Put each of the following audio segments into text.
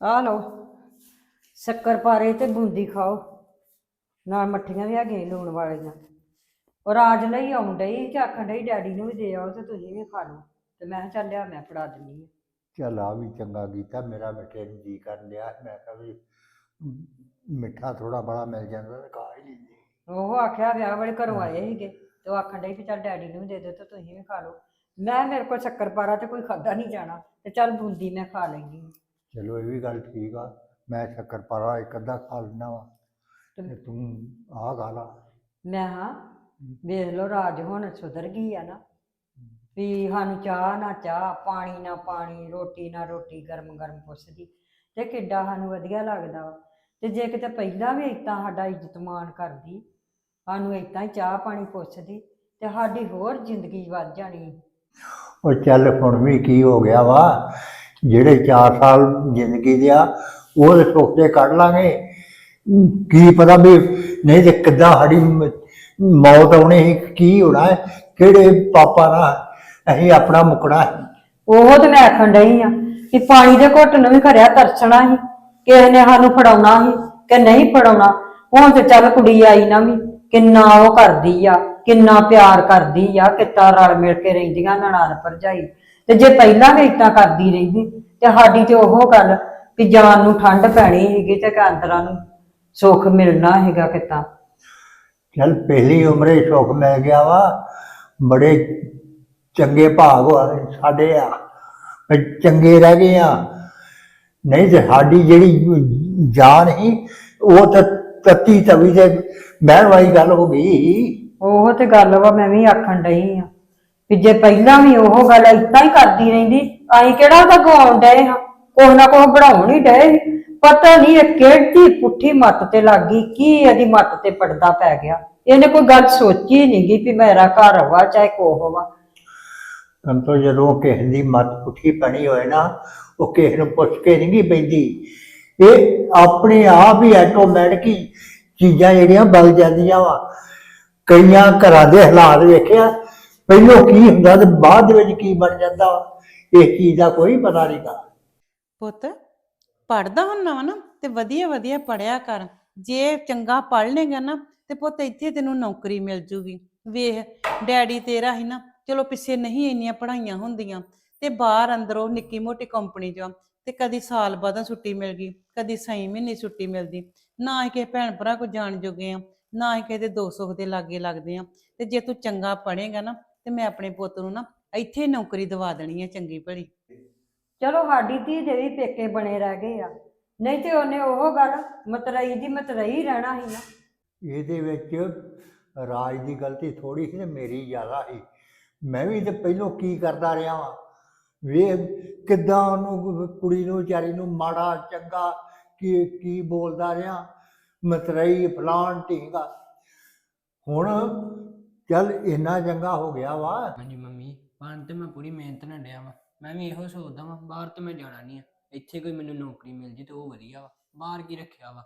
ਆ ਲਓ। ਸ਼ੱਕਰ ਪਾਰੇ ਤੇ ਬੂੰਦੀ ਖਾਓ। ਨਾਲ ਮੱਠੀਆਂ ਵੀ ਹੈਗੀਆਂ ਲੂਣ ਵਾਲੀਆਂ। ਉਹ ਰਾਜ ਲਈ ਆਉਣ ਡਈ ਤੇ ਆਖਣ ਡਈ ਡੈਡੀ ਨੂੰ ਵੀ ਦੇ ਆਓ ਤੇ ਤੁਸੀਂ ਵੀ ਖਾ ਲਓ। ਤੇ ਮੈਂ ਕਿਹਾ ਚੱਲ ਲਿਆ ਮੈਂ ਫੜਾ ਦਿੰਨੀ ਆ। ਚੱਲ ਆ ਵੀ ਚੰਗਾ ਕੀਤਾ ਮੇਰਾ ਮਿੱਠੇ ਨੂੰ ਜੀ ਕਰਨ ਲਿਆ ਮੈਂ ਕਿਹਾ ਵੀ ਮਿੱਠਾ ਥੋੜਾ ਬੜਾ ਮਿਲ ਜਾਂਦਾ ਤਾਂ ਖਾ ਹੀ ਲੈਂਦੇ ਉਹ ਆਖਿਆ ਵਿਆਹ ਵਾਲੇ ਘਰੋਂ ਆਏ ਸੀਗੇ ਤੇ ਉਹ ਆਖਣ ਡਈ ਵੀ ਚੱਲ ਡੈਡੀ ਨੂੰ ਵੀ ਦੇ ਦਿਓ ਤੇ ਤੁਸੀਂ ਵੀ ਖਾ ਲਓ। ਮੈਂ ਮੇਰੇ ਕੋਲ ਸ਼ੱਕਰ ਪਾਰਾ ਤੇ ਕੋਈ ਖਾਦਾ ਨਹੀਂ ਜਾਣਾ ਤੇ ਚੱਲ ਬੂੰਦੀ ਮੈਂ ਖਾ ਲੈਂਦੀ। ਚਲੋ ਇਹ ਵੀ ਗੱਲ ਠੀਕ ਆ ਮੈਂ ਸ਼ੱਕਰ ਪਾਰਾ ਇੱਕ ਅੱਧਾ ਖਾ ਲੈਣਾ ਵਾ ਤੇ ਤੇ ਆਹ ਖਾ ਲਾ। ਮੈਂ ਹਾਂ ਵੇਖ ਲਓ ਰਾਜ ਹੁਣ ਸੁਧਰ ਗਈ ਆ ਨਾ ਵੀ ਸਾਨੂੰ ਚਾਹ ਨਾ ਚਾਹ ਪਾਣੀ ਨਾ ਪਾਣੀ ਰੋਟੀ ਨਾ ਰੋਟੀ ਗਰਮ ਗਰਮ ਪੁੱਛਦੀ ਤੇ ਕਿੱਡਾ ਸਾਨੂੰ ਵਧੀਆ ਲੱਗਦਾ ਵਾ। ਤੇ ਜੇ ਕਿਤੇ ਪਹਿਲਾਂ ਵੀ ਇਤਾਂ ਸਾਡਾ ਇੱਜ਼ਤ ਮਾਣ ਕਰਦੀ ਸਾਨੂੰ ਇਤਾਂ ਹੀ ਚਾਹ ਪਾਣੀ ਪੁੱਛਦੀ ਤੇ ਸਾਡੀ ਹੋਰ ਜ਼ਿੰਦਗੀ ਵੱਧ ਜਾਣੀ। ਉਹ ਚੱਲ ਹੁਣ ਵੀ ਕੀ ਹੋ ਗਿਆ ਵਾ ਜਿਹੜੇ 4 ਸਾਲ ਜ਼ਿੰਦਗੀ ਦੇ ਆ ਉਹਦੇ ਤੇ ਕੱਢ ਲਾਂਗੇ। ਕੀ ਪਤਾ ਵੀ ਨਹੀਂ ਤੇ ਕਿੱਦਾਂ ਸਾਡੀ ਮੌਤ ਆਉਣੀ ਸੀ, ਕੀ ਹੋਣਾ ਕਿਹੜੇ ਪਾਪਾ ਨਾਲ ਅਸੀਂ ਆਪਣਾ ਮੁਕਣਾ ਉਹ ਤੇ ਮੈਂ ਆਖਣ ਡਈ ਆ ਕਿ ਪਾਣੀ ਦੇ ਘੁੱਟ ਨੂੰ ਵੀ ਖੜਿਆ ਤਰਸਣਾ ਸੀ, ਕਿਸੇ ਨੇ ਸਾਨੂੰ ਫੜਾਉਣਾ ਸੀ ਕਿ ਨਹੀਂ ਫੜਾਉਣਾ, ਹੁਣ ਤੇ ਚੱਲ ਕੁੜੀ ਆਈ ਨਾ ਵੀ, ਕਿੰਨਾ ਉਹ ਕਰਦੀ ਆ, ਕਿੰਨਾ ਪਿਆਰ ਕਰਦੀ ਆ ਕਿੱਤਾ ਰਲ ਮਿਲ ਕੇ ਰਹਿੰਦੀਆਂ ਨਨਾਣ ਭਰਜਾਈ। ਤੇ ਜੇ ਪਹਿਲਾਂ ਵੀ ਇਦਾਂ ਕਰਦੀ ਰਹਿੰਦੀ ਤੇ ਸਾਡੀ ਤੇ ਉਹ ਗੱਲ ਵੀ ਜਾਨ ਨੂੰ ਠੰਡ ਪੈਣੀ ਹੈਗੀ ਤੇ ਕਿ ਅੰਦਰਾਂ ਨੂੰ ਸੁੱਖ ਮਿਲਣਾ ਹੈਗਾ ਕਿਤਾ ਚੱਲ ਪਹਿਲੀ ਉਮਰੇ ਸੁੱਖ ਮਿਲ ਗਿਆ ਵਾ ਬੜੇ ਚੰਗੇ ਭਾਗ ਵਾ ਸਾਡੇ ਆ ਵੀ ਚੰਗੇ ਰਹਿ ਗਏ ਆ। ਨਹੀਂ ਤੇ ਸਾਡੀ ਜਿਹੜੀ ਜਾਨ ਸੀ ਉਹ ਤਾਂ ਤਤੀ ਤਵੀ ਦੇ ਬਹਿਣ ਵਾਲੀ ਗੱਲ ਹੋ ਗਈ। ਉਹ ਤੇ ਗੱਲ ਵਾ ਮੈਂ ਵੀ ਆਖਣ ਡਈ ਆ। ਵੀ ਜੇ ਪਹਿਲਾਂ ਵੀ ਉਹ ਗੱਲ ਏਦਾਂ ਹੀ ਕਰਦੀ ਰਹਿੰਦੀ, ਅਸੀਂ ਕਿਹੜਾ ਉਹਦਾ ਗਵਾਉਣ ਡਏ ਹਾਂ? ਕੁਛ ਨਾ ਕੁਛ ਬਣਾਉਣ ਹੀ ਡਏ। ਪਤਾ ਨਹੀਂ ਇਹ ਕਿਹੜੀ ਪੁੱਠੀ ਮੱਤ ਤੇ ਲੱਗ ਗਈ, ਕੀ ਇਹਦੀ ਮੱਤ ਤੇ ਪੜਦਾ ਪੈ ਗਿਆ। ਇਹਨੇ ਕੋਈ ਗੱਲ ਸੋਚੀ ਨਹੀਂ ਗਈ ਵੀ ਮੇਰਾ ਘਰ ਵਾ ਚਾਹੇ ਕੋਹ ਵਾ ਕੰਮ ਜਦੋਂ ਕਿਸੇ ਦੀ ਮੱਤ ਪੁੱਠੀ ਪਣੀ ਹੋਏ ਨਾ, ਉਹ ਕਿਸੇ ਨੂੰ ਪੁੱਛ ਕੇ ਨਹੀਂ ਗੀ ਪੈਂਦੀ। ਇਹ ਆਪਣੇ ਆਪ ਹੀ ਆਟੋਮੈਟਿਕ ਹੀ ਚੀਜ਼ਾਂ ਜਿਹੜੀਆਂ ਬਲ ਜਾਂਦੀਆਂ ਵਾ। ਕਈਆਂ ਘਰਾਂ ਦੇ ਹਾਲਾਤ ਵੇਖਿਆ ਪਹਿਲੋਂ ਕੀ ਹੁੰਦਾ ਤੇ ਬਾਅਦ ਵਿੱਚ ਕੀ ਬਣ ਜਾਂਦਾ, ਇਹ ਚੀਜ਼ ਦਾ ਕੋਈ ਪਤਾ ਨਹੀਂਗਾ ਪੁੱਤ ਪੜਦਾ ਹੁੰਨਾ ਵਾ ਨਾ ਤੇ ਵਧੀਆ ਵਧੀਆ ਪੜਿਆ ਕਰ। ਜੇ ਚੰਗਾ ਪੜ ਲੇਗਾ ਨਾ ਤੇ ਪੁੱਤ ਇੱਥੇ ਤੈਨੂੰ ਨੌਕਰੀ ਮਿਲ ਜੂਗੀ। ਵੇਖ, ਡੈਡੀ ਤੇਰਾ ਹੀ ਨਾ, ਚਲੋ ਪਿੱਛੇ ਨਹੀਂ ਇੰਨੀਆਂ ਪੜਾਈਆਂ ਹੁੰਦੀਆਂ ਤੇ ਬਾਹਰ ਅੰਦਰੋਂ ਨਿੱਕੀ ਮੋਟੀ ਕੰਪਨੀ ਚ ਤੇ ਕਦੀ ਸਾਲ ਬਾਅਦਾਂ ਛੁੱਟੀ ਮਿਲ ਗਈ, ਕਦੀ ਸਹੀ ਮਹੀਨੇ ਛੁੱਟੀ ਮਿਲਦੀ। ਨਾ ਹੀ ਕਿਸੇ ਭੈਣ ਭਰਾ ਕੋ ਜਾਣ ਜੋਗੇ ਆ, ਨਾ ਹੀ ਕਿਸੇ ਦੇ ਦੋ ਸੁੱਖ ਦੇ ਲਾਗੇ ਲੱਗਦੇ ਆ। ਤੇ ਜੇ ਤੂੰ ਚੰਗਾ ਪੜ੍ਹੇਗਾ ਨਾ ਤੇ ਮੈਂ ਆਪਣੇ ਪੁੱਤ ਨੂੰ ਨਾ ਇੱਥੇ ਹੀ ਨੌਕਰੀ ਦਵਾ ਦੇਣੀ ਹੈ ਚੰਗੀ ਭਲੀ। ਚਲੋ ਸਾਡੀ ਧੀ ਦੇ ਵੀ ਪੇਕੇ ਬਣੇ ਰਹਿ ਗਏ ਆ। ਨਹੀਂ ਤੇ ਉਹਨੇ ਉਹ ਗੱਲ ਮਤਰਈ ਦੀ ਮਤਰਈ ਰਹਿਣਾ ਸੀ ਨਾ। ਇਹਦੇ ਵਿੱਚ ਰਾਜ ਦੀ ਗਲਤੀ ਥੋੜੀ ਸੀ ਤੇ ਮੇਰੀ ਜ਼ਿਆਦਾ ਸੀ। ਮੈਂ ਵੀ ਤੇ ਪਹਿਲੋਂ ਕੀ ਕਰਦਾ ਰਿਹਾ ਵਾਂ। ਵੇ ਕਿੱਦਾਂ ਉਹਨੂੰ ਕੁੜੀ ਨੂੰ ਵਿਚਾਰੀ ਨੂੰ ਮਾੜਾ ਚੰਗਾ ਕੀ ਕੀ ਬੋਲਦਾ ਰਿਹਾ। ਮਤਰਈ ਫਲਾਣ ਢੀਂਗਾ ਹੁਣ ਚੱਲ ਇੰਨਾ ਚੰਗਾ ਹੋ ਗਿਆ ਵਾ। ਹਾਂਜੀ ਮੰਮੀ ਪੜ੍ਹਨ ਤੇ ਮੈਂ ਪੂਰੀ ਮਿਹਨਤ ਨਾਲ ਡਿਆ ਵਾਂ ਮੈਂ ਵੀ ਇਹੋ ਸੋਚਦਾ ਵਾਂ ਬਾਹਰ ਤੇ ਮੈਂ ਜਾਣਾ ਨਹੀਂ ਆ ਇੱਥੇ ਕੋਈ ਮੈਨੂੰ ਨੌਕਰੀ ਮਿਲ ਜੇ ਤੇ ਉਹ ਵਧੀਆ ਵਾ ਬਾਹਰ ਕੀ ਰੱਖਿਆ ਵਾ।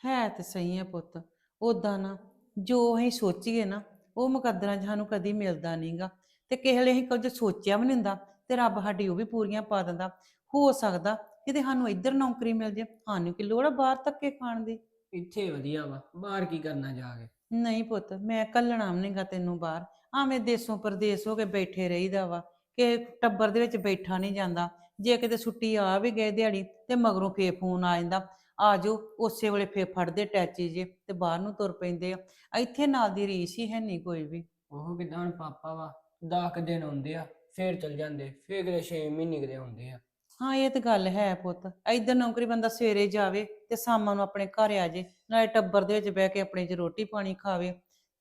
ਹੈ ਤੇ ਸਹੀ ਹੈ ਪੁੱਤ ਉਦਾਂ ਨਾ ਜੋ ਅਸੀਂ ਸੋਚੀਏ ਨਾ ਉਹ ਮੁਕੱਦਰਾਂ 'ਚ ਸਾਨੂੰ ਕਦੀ ਮਿਲਦਾ ਨਹੀਂਗਾ ਤੇ ਕਿਸੇ ਵੇਲੇ ਅਸੀਂ ਕੁਝ ਸੋਚਿਆ ਵੀ ਨਹੀਂ ਹੁੰਦਾ ਤੇ ਰੱਬ ਸਾਡੀ ਉਹ ਵੀ ਪੂਰੀਆਂ ਪਾ ਦਿੰਦਾ ਹੋ ਸਕਦਾ ਕਿਤੇ ਸਾਨੂੰ ਇੱਧਰ ਨੌਕਰੀ ਮਿਲ ਜੇ ਸਾਨੂੰ ਕੀ ਲੋੜ ਆ ਬਾਹਰ ਧੱਕੇ ਖਾਣ ਦੀ। ਇੱਥੇ ਵਧੀਆ ਵਾ ਬਾਹਰ ਕੀ ਕਰਨਾ ਜਾ ਕੇ। ਨਹੀਂ ਪੁੱਤ ਮੈਂ ਕੱਲਣਾ ਨਹੀਂਗਾ ਤੈਨੂੰ ਬਾਹਰ। ਆਵੇਂ ਦੇਸੋਂ ਪਰਦੇਸ ਹੋ ਕੇ ਬੈਠੇ ਰਹੀਦਾ ਵਾ। ਕਿ ਟੱਬਰ ਦੇ ਵਿੱਚ ਬੈਠਾ ਨਹੀਂ ਜਾਂਦਾ। ਜੇ ਕਿਤੇ ਛੁੱਟੀ ਆ ਵੀ ਗਏ ਦਿਹਾੜੀ ਤੇ ਮਗਰੋਂ ਫੇਰ ਫੋਨ ਆ ਜਾਂਦਾ। ਆ ਜਾਓ ਉਸੇ ਵੇਲੇ ਫੇਰ ਫੜਦੇ ਟੈਚੀ ਜੇ ਤੇ ਬਾਹਰ ਨੂੰ ਤੁਰ ਪੈਂਦੇ ਆ। ਇੱਥੇ ਨਾਲ ਦੀ ਰੀਸ ਹੀ ਹੈ ਨਹੀਂ ਕੋਈ ਵੀ। ਉਹ ਕਿਦਾਂ ਹੁਣ ਪਾਪਾ ਵਾ 10 ਦਿਨ ਆਉਂਦੇ ਆ ਫੇਰ ਚਲ ਜਾਂਦੇ। ਫੇਰ ਕਿਤੇ 6 ਮਹੀਨੇ ਕਿਤੇ ਆਉਂਦੇ ਆ। ਹਾਂ ਇਹ ਤਾਂ ਗੱਲ ਹੈ ਪੁੱਤ। ਇੱਧਰ ਨੌਕਰੀ ਬੰਦਾ ਸਵੇਰੇ ਜਾਵੇ ਤੇ ਸ਼ਾਮਾਂ ਨੂੰ ਆਪਣੇ ਘਰ ਆ ਜੇ। ਨਾਲੇ ਟੱਬਰ ਦੇ ਵਿੱਚ ਬਹਿ ਕੇ ਆਪਣੇ ਚ ਰੋਟੀ ਪਾਣੀ ਖਾਵੇ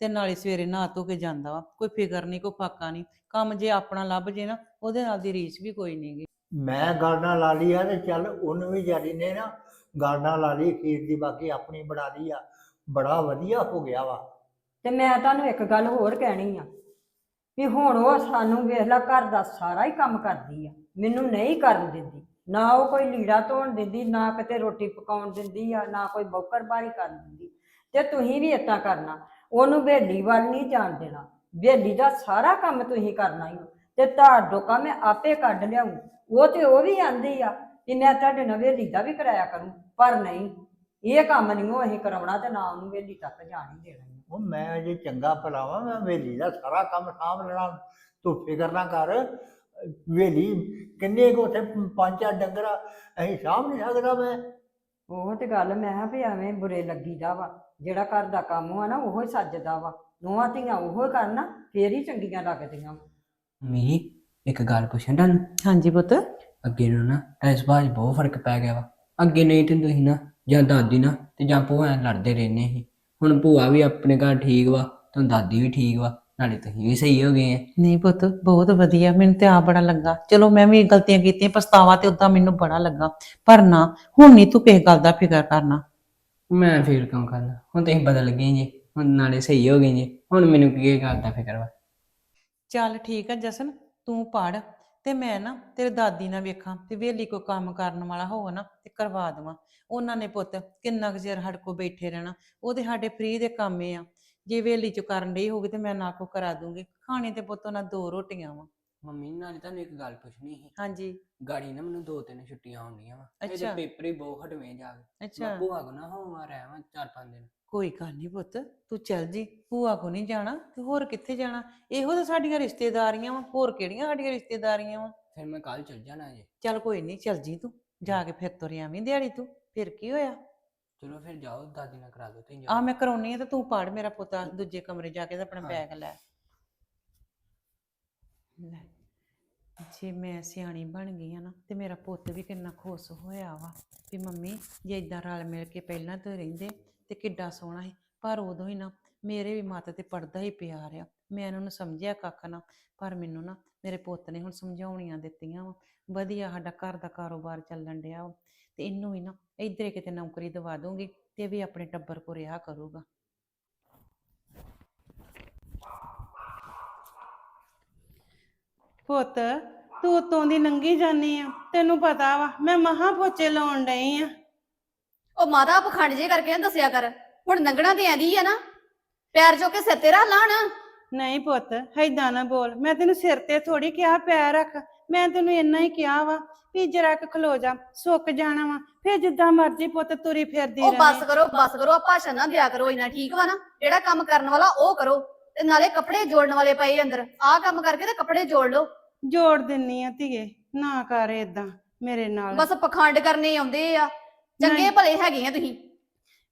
ਤੇ ਨਾਲੇ ਸਵੇਰੇ ਨਹਾ ਧੋ ਕੇ ਜਾਂਦਾ ਵਾ ਕੋਈ ਫਿਕਰ ਨਹੀਂ ਕੋਈ ਫਾਕਾ ਨਹੀਂ। ਕੰਮ ਜੇ ਆਪਣਾ ਲੱਭ ਜੇ ਨਾ ਉਹਦੇ ਨਾਲ ਦੀ ਰੀਸ ਵੀ ਕੋਈ ਨਹੀਂਗੀ ਮੈਂ ਗਾਰਡਾਂ ਲਾ ਲਈ ਆ ਤੇ ਚੱਲ ਉਹਨੂੰ ਵੀ ਜਾਰੀ ਨੇ ਨਾ ਗਾਰਡਾਂ ਲਾ ਲਈ ਖੀਰ ਦੀ ਬਾਕੀ ਆਪਣੀ ਬਣਾ ਲਈ ਆ ਬੜਾ ਵਧੀਆ ਹੋ ਗਿਆ ਵਾ। ਤੇ ਮੈਂ ਤੁਹਾਨੂੰ ਇੱਕ ਗੱਲ ਹੋਰ ਕਹਿਣੀ ਆ ਵੀ ਹੁਣ ਉਹ ਸਾਨੂੰ ਵੇਖ ਲਾ ਘਰ ਦਾ ਸਾਰਾ ਹੀ ਕੰਮ ਕਰਦੀ ਆ ਮੈਨੂੰ ਨਹੀਂ ਕਰਨ ਦਿੰਦੀ। ਨਾ ਉਹ ਕੋਈ ਲੀੜਾ ਧੋਣ ਦਿੰਦੀ, ਨਾ ਕਿਤੇ ਰੋਟੀ ਪਕਾਉਣ ਦਿੰਦੀ ਆ, ਨਾ ਕੋਈ ਬੌਕਰ ਬਾਰੀ ਦਿੰਦੀ। ਤੇ ਤੁਸੀਂ ਵੀ ਏਦਾਂ ਕਰਨਾ, ਉਹਨੂੰ ਬੇਲੀ ਵੱਲ ਨਹੀਂ ਜਾਣ ਦੇਣਾ। ਬੇਲੀ ਦਾ ਸਾਰਾ ਕੰਮ ਤੁਸੀਂ ਕਰਨਾ ਹੀ ਤੇ ਤੁਹਾਡੋ ਕੰਮ ਮੈਂ ਆਪੇ ਕੱਢ ਲਿਆਉਂ ਉਹ ਤੇ ਉਹ ਵੀ ਆਂਦੀ ਆ ਕਿ ਮੈਂ ਤੁਹਾਡੇ ਨਾਲ ਵੇਲੀ ਦਾ ਵੀ ਕਰਾਇਆ ਕਰੂੰ, ਪਰ ਨਹੀਂ, ਇਹ ਕੰਮ ਨਹੀਂ ਉਹ ਅਸੀਂ ਕਰਾਉਣਾ ਤੇ ਨਾ ਉਹਨੂੰ ਵੇਲੀ ਤੱਕ ਜਾਣ ਹੀ ਦੇਣਾ ਉਹ ਮੈਂ ਜੇ ਚੰਗਾ ਭਲਾਵਾਂ, ਮੈਂ ਵੇਲੀ ਦਾ ਸਾਰਾ ਕੰਮ ਸਾਂਭ ਲੈਣਾ। ਤੂੰ ਫਿਕਰ ਨਾ ਕਰ ਵੇਲੀ ਕਿੰਨੇ ਕੋ ਉੱਥੇ ਪੰਜ ਚਾਰ ਡੰਗਰ ਅਸੀਂ ਸਾਂਭ ਨਹੀਂ ਸਕਦਾ ਮੈਂ। ਉਹ ਤੇ ਗੱਲ ਮੈਂ ਕਿਹਾ ਵੀ ਐਵੇਂ ਬੁਰੇ ਲੱਗੀਦਾ ਵਾ ਜਿਹੜਾ ਘਰ ਦਾ ਕੰਮ ਆ ਨਾ ਉਹੋ ਹੀ ਸੱਜਦਾ ਵਾ। ਨੂੰਹਾਂ ਧੀਆਂ ਉਹੋ ਹੀ ਕਰਨਾ ਫੇਰ ਹੀ ਚੰਗੀਆਂ ਲੱਗਦੀਆਂ ਵਾਂ। ਮੰਮੀ ਇੱਕ ਗੱਲ ਪੁੱਛਾਂ ਤੁਹਾਨੂੰ? ਹਾਂਜੀ ਪੁੱਤ। ਅੱਗੇ ਨੂੰ ਨਾ ਇਸ ਬਾਜ ਬਹੁਤ ਫ਼ਰਕ ਪੈ ਗਿਆ ਵਾ। ਅੱਗੇ ਨਹੀਂ ਤੇ ਤੁਸੀਂ ਨਾ ਜਾਂ ਦਾਦੀ ਨਾ ਤੇ ਜਾਂ ਭੂਆ ਨਾਲ ਲੜਦੇ ਰਹਿੰਦੇ ਸੀ। ਹੁਣ ਭੂਆ ਵੀ ਆਪਣੇ ਘਰ ਠੀਕ ਵਾ ਤੇ ਦਾਦੀ ਵੀ ਠੀਕ ਵਾ। ਨਾਲੇ ਤੁਸੀਂ ਵੀ ਸਹੀ ਹੋ ਗਏ ਆ। ਨਹੀਂ ਪੁੱਤ ਬਹੁਤ ਵਧੀਆ ਮੈਨੂੰ ਤੇ ਆ ਬੜਾ ਲੱਗਾ। ਚਲੋ ਮੈਂ ਵੀ ਗਲਤੀਆਂ ਕੀਤੀਆਂ ਪਛਤਾਵਾ ਤੇ ਉਦਾਂ ਮੈਨੂੰ ਬੜਾ ਲੱਗਾ। ਪਰ ਨਾ ਹੁਣ ਨਹੀਂ ਤੂੰ ਕਿਸੇ ਗੱਲ ਦਾ ਫਿਕਰ ਕਰਨਾ। ਮੈਂ ਫੇਰ ਕਿਉਂ ਕਰਨਾ? ਹੁਣ ਤੁਸੀਂ ਬਦਲ ਗਏ ਜੀ ਹੁਣ ਨਾਲੇ ਸਹੀ ਹੋ ਗਏ ਜੀ। ਹੁਣ ਮੈਨੂੰ ਕੀ ਗੱਲ ਦਾ ਫਿਕਰ ਵਾ? ਚੱਲ ਠੀਕ ਆ ਜਸਨ ਤੂੰ ਪੜ ਤੇ ਮੈਂ ਨਾ ਤੇਰੇ ਦਾਦੀ ਨਾਲ ਵੇਖਾਂ ਤੇ ਵੇਲੀ ਕੋਈ ਕੰਮ ਕਰਨ ਵਾਲਾ ਹੋਵੇ ਨਾ ਤੇ ਕਰਵਾ ਦੇਵਾਂ। ਉਹਨਾਂ ਨੇ ਪੁੱਤ ਕਿੰਨਾ ਕੁ ਚਿਰ ਸਾਡੇ ਕੋਲ ਬੈਠੇ ਰਹਿਣਾ ਉਹ ਤੇ ਸਾਡੇ ਫ੍ਰੀ ਦੇ ਕੰਮ ਆ। ਜੇ ਵੇਲੀ ਚ ਕਰਨ ਡਈ ਹੋਵੇ ਤੇ ਮੈਂ ਨਾ ਕੋ ਕਰਾ ਦੂੰਗੀ। ਖਾਣੇ ਤੇ ਪੁੱਤ ਉਹਨਾਂ ਦੋ ਰੋਟੀਆਂ ਵਾ। ਮੰਮੀ ਨਾਲੇ ਤੁਹਾਨੂੰ ਇੱਕ ਗੱਲ ਪੁੱਛਣੀ ਸੀ। ਹਾਂਜੀ। ਗਾੜੀ ਨਾ ਮੈਨੂੰ ਦੋ ਤਿੰਨ ਛੁੱਟੀਆਂ ਆਉਂਦੀਆਂ ਵਾ। ਅੱਛਾ। ਪੇਪਰ ਹੀ ਬਹੁਤ ਹਟਵੇਂ ਜਾ ਅੱਛਾ। ਮੈਂ ਭੂਆ ਕੋ ਨਾ ਹੋਵਾਂ ਰਹਿ ਵਾਂ ਚਾਰ ਪੰਜ ਦਿਨ। ਕੋਈ ਗੱਲ ਨਹੀਂ ਪੁੱਤ ਤੂੰ ਚੱਲ ਜੀ ਭੂਆ ਕੋ ਨਹੀਂ ਜਾਣਾ ਤੇ ਹੋਰ ਕਿੱਥੇ ਜਾਣਾ? ਇਹੋ ਤਾਂ ਸਾਡੀਆਂ ਰਿਸ਼ਤੇਦਾਰੀਆਂ ਵਾ ਹੋਰ ਕਿਹੜੀਆਂ ਸਾਡੀਆਂ ਰਿਸ਼ਤੇਦਾਰੀਆਂ ਵਾ? ਫਿਰ ਮੈਂ ਕੱਲ ਚਲ ਜਾਣਾ ਜੀ। ਚੱਲ ਕੋਈ ਨਹੀਂ ਚੱਲ ਜੀ ਤੂੰ। ਜਾ ਕੇ ਫਿਰ ਤੁਰ ਆਵੀਂ ਦਿਹਾੜੀ ਤੂੰ ਫਿਰ ਕੀ ਹੋਇਆ? ਚਲੋ ਫਿਰ ਜਾਓ ਦਾਦੀ ਨਾਲ ਕਰਾ ਦਿਓ ਤੁਸੀਂ ਆ ਮੈਂ ਕਰਾਉਣੀ ਆ ਤੇ ਤੂੰ ਪੜ ਮੇਰਾ ਪੁੱਤਾ ਦੂਜੇ ਕਮਰੇ ਜਾ ਕੇ ਤੇ ਆਪਣਾ ਹਾਂ। ਬੈਗ ਲੈ। ਲੈ ਜੇ ਮੈਂ ਸਿਆਣੀ ਬਣ ਗਈ ਆ ਨਾ ਤੇ ਮੇਰਾ ਪੁੱਤ ਵੀ ਕਿੰਨਾ ਖੁਸ਼ ਹੋਇਆ ਵਾ ਵੀ ਮੰਮੀ ਜੇ ਇਦਾਂ ਰਲ ਮਿਲ ਕੇ ਪਹਿਲਾਂ ਤੋਂ ਰਹਿੰਦੇ ਤੇ ਕਿੱਡਾ ਸੋਹਣਾ ਸੀ ਪਰ ਉਦੋਂ ਹੀ ਨਾ ਮੇਰੇ ਵੀ ਮੱਤ ਤੇ ਪੜਦਾ ਹੀ ਪਿਆ ਰਿਹਾ। ਮੈਂ ਇਹਨਾਂ ਨੂੰ ਸਮਝਿਆ ਕੱਖ ਨਾ ਪਰ ਮੈਨੂੰ ਨਾ ਮੇਰੇ ਪੁੱਤ ਨੇ ਹੁਣ ਸਮਝਾਉਣੀਆਂ ਦਿੱਤੀਆਂ ਵਾ। ਵਧੀਆ ਸਾਡਾ ਘਰ ਦਾ ਕਾਰੋਬਾਰ ਚੱਲਣ ਡਿਆ ਵਾ। ਤੇ ਇਹਨੂੰ ਵੀ ਨਾ ਇੱਧਰੇ ਕਿਤੇ ਨੌਕਰੀ ਦਵਾ ਦੂੰਗੀ ਤੇ ਇਹ ਵੀ ਆਪਣੇ ਟੱਬਰ ਕੋ ਰਿਹਾ ਕਰੂਗਾ। ਪੁੱਤ ਤੂੰ ਉਤੋਂ ਦੀ ਨੰਗੀ ਜਾਨੀ ਆ ਤੈਨੂੰ ਪਤਾ ਵਾ ਮੈਂ ਮਹਾ ਪੋਚੇ ਲਾਉਣ ਡਈ ਆ। ਉਹ ਮਾਤਾ ਪਖੰਡ ਜੇ ਕਰਕੇ ਨਾ ਦੱਸਿਆ ਕਰ ਹੁਣ ਨੰਗਣਾ ਤੇ ਆਂਦੀ ਆ ਨਾ ਪੈਰ ਚੁੱਕ ਕੇ ਸਿਰ ਤੇ ਰੱਖ ਲਾਣ ਨਹੀਂ ਪੁੱਤ ਏਦਾਂ ਨਾ ਬੋਲ ਮੈਂ ਤੈਨੂੰ ਸਿਰ ਤੇ ਥੋੜੀ ਕਿਹਾ ਪੈਰ ਰੱਖ। ਮੈਂ ਤੈਨੂੰ ਇੰਨਾ ਹੀ ਕਿਹਾ ਵਾ ਵੀ ਜਰਾ ਕੁ ਖਲੋ ਜਾ ਸੁੱਕ ਜਾਣਾ ਵਾ ਫੇਰ ਜਿੱਦਾਂ ਮਰਜ਼ੀ ਪੁੱਤ ਤੁਰੀ ਫਿਰਦੀ ਉਹ ਬੱਸ ਕਰੋ ਬੱਸ ਕਰੋ ਆਹ ਭਾਸ਼ਣ ਨਾ ਦਿਆ ਕਰੋ ਇੰਨਾ ਠੀਕ ਵਾ ਨਾ ਜਿਹੜਾ ਕੰਮ ਕਰਨ ਵਾਲਾ ਉਹ ਕਰੋ ਤੇ ਨਾਲੇ ਕੱਪੜੇ ਜੋੜਨ ਵਾਲੇ ਪਏ ਅੰਦਰ ਆਹ ਕੰਮ ਕਰਕੇ ਤੇ ਕੱਪੜੇ ਜੋੜ ਲਓ। ਜੋੜ ਦਿੰਨੀ ਆ ਧੀਏ ਨਾ ਕਰ ਏਦਾਂ ਮੇਰੇ ਨਾਲ। ਬਸ ਪਖੰਡ ਕਰਨੇ ਆਉਂਦੇ ਆ ਚੰਗੇ। ਭਲੇ ਹੈਗੇ ਆ ਤੁਸੀਂ।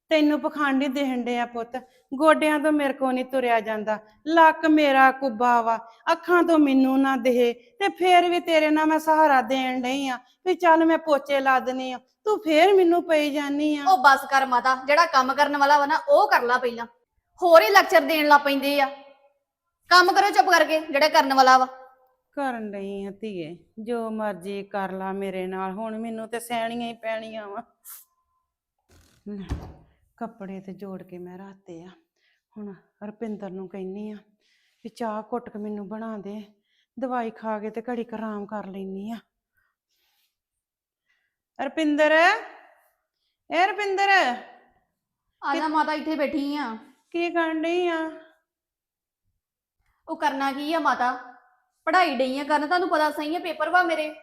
ਤੈਨੂੰ ਪਖੰਡ ਹੀ ਦੇਣ ਡਿਆ ਪੁੱਤ। ਗੋਡਿਆਂ ਤੋਂ ਮੇਰੇ ਕੋ ਨਹੀਂ ਤੁਰਿਆ ਜਾਂਦਾ। ਲੱਕ ਮੇਰਾ ਕੁੱਬਾ ਵਾ। ਅੱਖਾਂ ਤੋਂ ਮੈਨੂੰ ਨਾ ਦੇਹ। ਤੇ ਫੇਰ ਵੀ ਤੇਰੇ ਨਾਲ ਮੈਂ ਸਹਾਰਾ ਦੇਣ ਡਈ ਆ ਵੀ ਚੱਲ ਮੈਂ ਪੋਚੇ ਲਾ ਦਨੀ ਆ। ਤੂੰ ਫੇਰ ਮੈਨੂੰ ਪਈ ਜਾਨੀ ਆ। ਉਹ ਬੱਸ ਕਰ ਮਾਤਾ ਜਿਹੜਾ ਕੰਮ ਕਰਨ ਵਾਲਾ ਵਾ ਨਾ ਉਹ ਕਰ ਲਾ ਪਹਿਲਾਂ। ਹੋਰ ਹੀ ਲੈਕਚਰ ਦੇਣ ਲਾ ਪੈਂਦੇ ਆ। ਕੰਮ ਕਰੋ ਚੁੱਪ ਕਰਕੇ ਜਿਹੜਾ ਕਰਨ ਵਾਲਾ ਵਾ। ਕਰਨ ਡਈ ਆ ਧੀਏ। ਜੋ ਮਰਜ਼ੀ ਕਰ ਲਾ ਮੇਰੇ ਨਾਲ। ਹੁਣ ਮੈਨੂੰ ਤੇ ਸਹਿਣੀਆਂ ਹੀ ਪੈਣੀਆਂ ਵਾ। ਕੱਪੜੇ ਤੇ ਜੋੜ ਕੇ ਮੈਂ ਰਾਤੇ ਆ। ਹੁਣ ਰੁਪਿੰਦਰ ਨੂੰ ਕਹਿੰਨੀ ਆ ਵੀ ਚਾਹ ਘੁੱਟ ਕੇ ਮੈਨੂੰ ਬਣਾ ਦੇ। ਦਵਾਈ ਖਾ ਕੇ ਤੇ ਘੜੀ ਕੁ ਆਰਾਮ ਕਰ ਲੈਨੀ ਆ। ਰੁਪਿੰਦਰ ਏ ਰੁਪਿੰਦਰ ਆ ਜਾ ਮਾਤਾ ਇੱਥੇ ਬੈਠੀ ਆ। ਕੀ ਕਰਨ ਡਈ ਆ? ਉਹ ਕਰਨਾ ਕੀ ਆ ਮਾਤਾ? ਪੜ੍ਹਾਈ ਡਈ ਆ ਕਰਨ ਤੁਹਾਨੂੰ ਪਤਾ ਸਹੀ ਆ ਪੇਪਰ ਵਾ ਮੇਰੇ।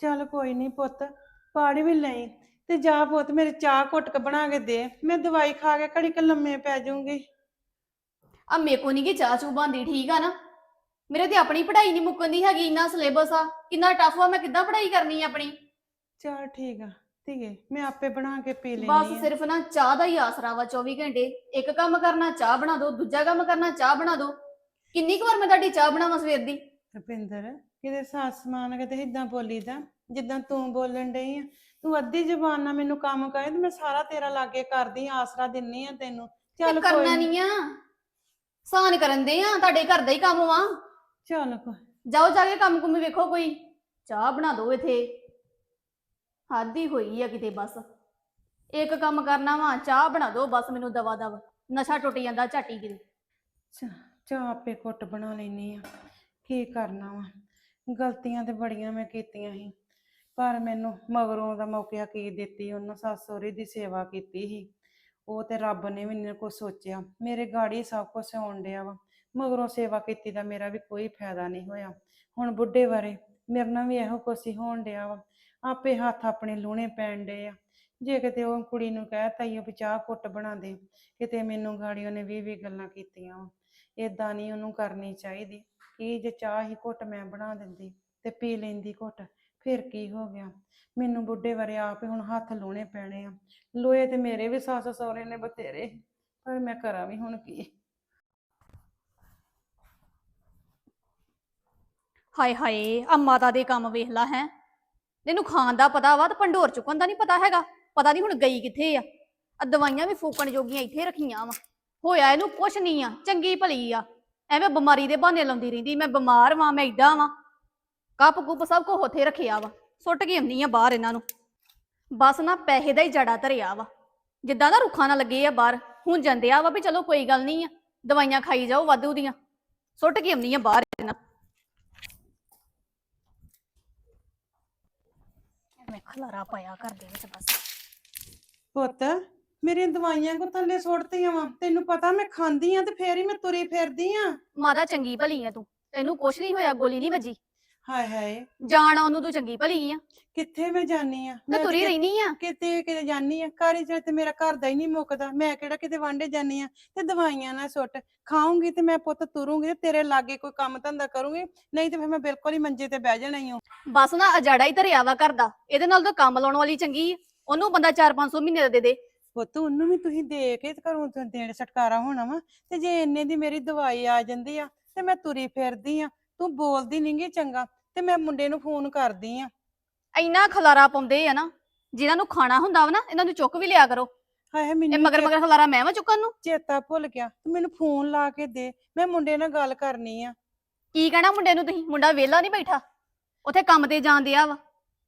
ਚੱਲ ਕੋਈ ਨਹੀਂ ਪੁੱਤ ਪਾੜ ਵੀ ਲਈ ਤੇ ਜਾ ਪੁੱਤ ਮੇਰੇ ਚਾਹ ਘੁੱਟ ਕੇ ਬਣਾ ਕੇ ਦੇ ਮੈਂ ਦਵਾਈ ਖਾ ਕੇ ਘੜੀ ਕ ਲੰਮੇ ਪੈ ਜਾਊਂਗੀ। ਆ ਮੇਰੇ ਕੋ ਨਹੀਂ ਕਿ ਚਾਹ ਚੂ ਬੰਦੀ ਠੀਕ ਆ ਨਾ? ਮੇਰੇ ਤੇ ਆਪਣੀ ਪੜ੍ਹਾਈ ਨਹੀਂ ਮੁੱਕਣਦੀ ਹੈਗੀ ਇੰਨਾ ਸਿਲੇਬਸ ਆ ਕਿੰਨਾ ਟਫ ਆ ਮੈਂ ਕਿੱਦਾਂ ਪੜ੍ਹਾਈ ਕਰਨੀ ਆ ਆਪਣੀ? ਚੱਲ ਠੀਕ ਆ ਧੀਏ ਮੈਂ ਆਪੇ ਬਣਾ ਕੇ ਪੀ ਬਸ ਲੈਣੀ ਆ। ਸਿਰਫ ਨਾ ਚਾਹ ਦਾ ਹੀ ਆਸਰਾ ਵਾ 24 ਘੰਟੇ। ਇੱਕ ਕੰਮ ਕਰਨਾ ਚਾਹ ਬਣਾ ਦਿਓ ਦੂਜਾ ਕੰਮ ਕਰਨਾ ਚਾਹ ਬਣਾ ਦਿਓ ਕਿੰਨੀ ਕੁ ਵਾਰ ਮੈਂ ਤੁਹਾਡੀ ਚਾਹ ਬਣਾਵਾਂ ਸਵੇਰ ਦੀ? ਰੁਪਿੰਦਰ ਕਿਤੇ ਸੱਸ ਮਾਨ ਕਿਤੇ ਇਦਾਂ ਬੋਲੀਦਾ ਜਿੱਦਾਂ ਤੂੰ ਬੋਲਣ ਡਈ ਆ। ਤੂੰ ਅੱਧੀ ਜ਼ਬਾਨ ਨਾਲ ਮੈਨੂੰ ਕੰਮ ਕਹੇ ਤੇ ਮੈਂ ਸਾਰਾ ਤੇਰਾ ਲਾਗੇ ਕਰਦੀ ਆਂ, ਆਸਰਾ ਦਿੰਨੀ ਆ ਤੈਨੂੰ। ਚੱਲ ਕੋਈ ਕਰਨਾ ਨੀ, ਨਹੀਂ ਆ। ਸਾਨ ਕਰਨ ਦੇ ਆ ਤੁਹਾਡੇ ਘਰ ਦਾ ਹੀ ਕੰਮ ਵਾ। ਚੱਲ ਕੋਈ। ਜਾਓ ਜਾ ਕੇ ਕੰਮ ਕੁੰਮ ਵੇਖੋ ਕੋਈ। ਚਾਹ ਬਣਾ ਦਿਓ ਇਥੇ। ਹਾਦੀ ਹੋਈ ਆ ਕਿਤੇ ਬਸ। ਇੱਕ ਕੰਮ ਕਰਨਾ ਵਾ ਚਾਹ ਬਣਾ ਦਿਓ ਬਸ ਮੈਨੂੰ ਦਵਾ ਦਵ ਨਸ਼ਾ ਟੁੱਟ ਜਾਂਦਾ ਝਾਟੀ ਕਿਤੇ। ਚ- ਚਾਹ ਆਪੇ ਕੁੱਟ ਬਣਾ ਲੈਣੀ ਆ। ਕੀ ਕਰਨਾ ਵਾ? ਗਲਤੀਆਂ ਤੇ ਬੜੀਆਂ ਮੈਂ ਕੀਤੀਆਂ ਸੀ। ਪਰ ਮੈਨੂੰ ਮਗਰੋਂ ਦਾ ਮੌਕਿਆ ਕੀ ਦਿੱਤੀ, ਉਹਨਾਂ ਸੱਸ ਸਹੁਰੇ ਦੀ ਸੇਵਾ ਕੀਤੀ ਸੀ। ਉਹ ਤੇ ਰੱਬ ਨੇ ਵੀ ਨਹੀਂ ਕੁਛ ਸੋਚਿਆ। ਮੇਰੇ ਗਾੜੀ ਸਭ ਕੁਝ ਹੋਣ ਡਿਆ ਵਾ। ਮਗਰੋਂ ਸੇਵਾ ਕੀਤੀ ਦਾ ਮੇਰਾ ਵੀ ਕੋਈ ਫਾਇਦਾ ਨਹੀਂ ਹੋਇਆ। ਹੁਣ ਬੁੱਢੇ ਬਾਰੇ ਮੇਰੇ ਨਾਲ ਵੀ ਇਹੋ ਕੁਛ ਹੀ ਹੋਣ ਡਿਆ ਵਾ। ਆਪੇ ਹੱਥ ਆਪਣੇ ਲੂਣੇ ਪੈਣ ਡੇ ਆ। ਜੇ ਕਿਤੇ ਉਹ ਕੁੜੀ ਨੂੰ ਕਹਿਤਾ ਈ ਉਹ ਵੀ ਚਾਹ ਕੁੱਟ ਬਣਾ ਦੇ। ਕਿਤੇ ਮੈਨੂੰ ਗਾੜੀ ਉਹਨੇ ਵੀਹ ਵੀਹ ਗੱਲਾਂ ਕੀਤੀਆਂ ਵਾ। ਏਦਾਂ ਨਹੀਂ ਉਹਨੂੰ ਕਰਨੀ ਚਾਹੀਦੀ। ਕਿ ਜੇ ਚਾਹ ਹੀ ਘੁੱਟ ਮੈਂ ਬਣਾ ਦਿੰਦੀ ਤੇ ਪੀ ਲੈਂਦੀ ਘੁੱਟ। ਫਿਰ ਕੀ ਹੋ ਗਿਆ? ਮੈਨੂੰ ਬੁੱਢੇ ਵਰੇ ਆਪ ਹੁਣ ਹੱਥ ਲਾਉਣੇ ਪੈਣੇ ਆ। ਲੋਏ ਤੇ ਮੇਰੇ ਵੀ ਸੱਸ ਸਹੁਰੇ ਨੇ ਬਥੇਰੇ, ਪਰ ਮੈਂ ਕਰਾਂ ਵੀ ਹੁਣ ਕੀ? ਹਾਏ ਹਾਏ ਆ ਮਾਤਾ ਦੇ ਕੰਮ ਵੇਖ ਲਾ ਹੈ। ਇਹਨੂੰ ਖਾਣ ਦਾ ਪਤਾ ਵਾ ਤੇ ਭੰਡੋਰ ਚੁੱਕਣ ਦਾ ਨਹੀਂ ਪਤਾ ਹੈਗਾ। ਪਤਾ ਨਹੀਂ ਹੁਣ ਗਈ ਕਿੱਥੇ ਆ। ਆ ਦਵਾਈਆਂ ਵੀ ਫੂਕਣ ਜੋਗੀਆਂ ਇੱਥੇ ਰੱਖੀਆਂ ਵਾ। ਹੋਇਆ ਇਹਨੂੰ ਕੁਛ ਨਹੀਂ ਆ, ਚੰਗੀ ਭਲੀ ਆ। ਐਵੇਂ ਬਿਮਾਰੀ ਦੇ ਬਹਾਨੇ ਲਾਉਂਦੀ ਰਹਿੰਦੀ, ਮੈਂ ਬਿਮਾਰ ਵਾਂ, ਮੈਂ ਏਦਾਂ ਵਾਂ। ਕੱਪ ਕੁੱਪ ਸਭ ਕੁਝ ਉੱਥੇ ਰੱਖਿਆ ਵਾ ਸੁੱਟ ਕੇ ਆਉਂਦੀ ਆ ਬਾਹਰ ਇਹਨਾਂ ਨੂੰ। ਬਸ ਨਾ ਪੈਸੇ ਦਾ ਹੀ ਜੜਾ ਧਰਿਆ ਵਾ। ਜਿੱਦਾਂ ਦਾ ਰੁੱਖਾਂ ਨਾਲ ਲੱਗੇ ਆ ਬਾਹਰ ਹੁਣ ਜਾਂਦੇ ਆ ਵਾ ਵੀ ਚਲੋ ਕੋਈ ਗੱਲ ਨਹੀਂ ਆ ਦਵਾਈਆਂ ਖਾਈ ਜਾਓ ਵਾਧੂ ਦੀਆਂ। ਸੁੱਟ ਕੇ ਆਉਂਦੀ ਆ ਬਾਹਰ ਇਹਨਾਂ ਮੈਂ ਖਲਾਰਾ ਪਾਇਆ ਘਰ ਦੇ ਵਿੱਚ ਬਸ। ਪੁੱਤ ਮੇਰੀਆਂ ਦਵਾਈਆਂ ਕੋ ਥੱਲੇ ਸੁੱਟਤੀਆਂ ਵਾ? ਤੈਨੂੰ ਪਤਾ ਮੈਂ ਖਾਂਦੀ ਆ ਤੇ ਫੇਰ ਹੀ ਮੈਂ ਤੁਰੀ ਫਿਰਦੀ ਆ। ਮਾਤਾ ਚੰਗੀ ਭਲੀ ਆ ਤੂੰ। ਤੈਨੂੰ ਕੁਛ ਨਹੀਂ ਹੋਇਆ ਗੋਲੀ ਨਹੀਂ ਵੱਜੀ। ਹਾਏ ਹਾਏ। ਜਾਣ ਉਹਨੂੰ ਤੂੰ ਚੰਗੀ ਭਲੀ ਆ। ਕਿੱਥੇ ਮੈਂ ਜਾਨੀ ਆ? ਤੇ ਤੁਰੀ ਰਹਿਨੀ ਆ। ਕਿਤੇ ਕਿਤੇ ਜਾਨੀ ਆ। ਘਰ ਚ ਤੇ ਮੇਰਾ ਘਰ ਦਾ ਹੀ ਨਹੀਂ ਮੁੱਕਦਾ। ਮੈਂ ਕਿਹੜਾ ਕਿਤੇ ਵਾਂਡੇ ਜਾਨੀ ਆ ਤੇ ਦਵਾਈਆਂ ਨਾ ਸੁੱਟ ਖਾਉਂਗੀ ਤੇ ਮੈਂ ਪੁੱਤ ਤੁਰੂੰਗੀ ਤੇ ਤੇਰੇ ਲਾਗੇ ਕੋਈ ਕੰਮ ਧੰਦਾ ਕਰੂੰਗੀ। ਨਹੀਂ ਤੇ ਫਿਰ ਮੈਂ ਬਿਲਕੁਲ ਹੀ ਮੰਜੇ ਤੇ ਬਹਿ ਜਾਣਾ ਹੀ ਹਾਂ ਬਸ ਨਾ ਅਜਾੜਾ ਹੀ ਧਰਿਆ ਵਾ ਘਰ ਦਾ। ਇਹਦੇ ਨਾਲ ਤਾਂ ਕੰਮ ਲਾਉਣ ਵਾਲੀ ਚੰਗੀ ਆ। ਉਹਨੂੰ ਬੰਦਾ 4-500 ਮਹੀਨੇ ਦਾ ਦੇ ਦੇ। ਪੁੱਤ ਉਹਨੂੰ ਵੀ ਤੁਸੀਂ ਦੇ ਕੇ ਤੇ ਘਰੋਂ ਤੇ ਦੇਣ ਛਟਕਾਰਾ ਹੋਣਾ ਵਾ। ਤੇ ਜੇ ਇੰਨੇ ਦੀ ਮੇਰੀ ਦਵਾਈ ਆ ਜਾਂਦੀ ਆ ਤੇ ਮੈਂ ਤੁਰੀ ਫਿਰਦੀ ਆ। ਤੂੰ ਬੋਲਦੀ ਨਹੀਂਗੀ ਚੰਗਾ ਤੇ ਮੈਂ ਮੁੰਡੇ ਨੂੰ ਫੋਨ ਕਰਦੀ ਆ। ਇੰਨਾ ਖਲਾਰਾ ਪਾਉਂਦੇ ਆ ਨਾ ਜਿਨ੍ਹਾਂ ਨੂੰ ਖਾਣਾ ਹੁੰਦਾ ਵਾ ਨਾ ਇਹਨਾਂ ਨੂੰ ਚੁੱਕ ਵੀ ਲਿਆ ਕਰੋ। ਹਾਏ ਇਹ ਮੈਨੂੰ ਮਗਰ ਚੇ- ਮਗਰ ਖਲਾਰਾ ਮੈਂ ਵਾ ਚੁੱਕਣ ਨੂੰ? ਚੇਤਾ ਭੁੱਲ ਗਿਆ ਤੂੰ ਮੈਨੂੰ ਫੋਨ ਲਾ ਕੇ ਦੇ ਮੈਂ ਮੁੰਡੇ ਨਾਲ ਗੱਲ ਕਰਨੀ ਆ। ਕੀ ਕਹਿਣਾ ਮੁੰਡੇ ਨੂੰ ਤੁਸੀਂ? ਮੁੰਡਾ ਵਿਹਲਾ ਨਹੀਂ ਬੈਠਾ? ਉੱਥੇ ਕੰਮ ਤੇ ਜਾਣ ਦਿਆ ਵਾ।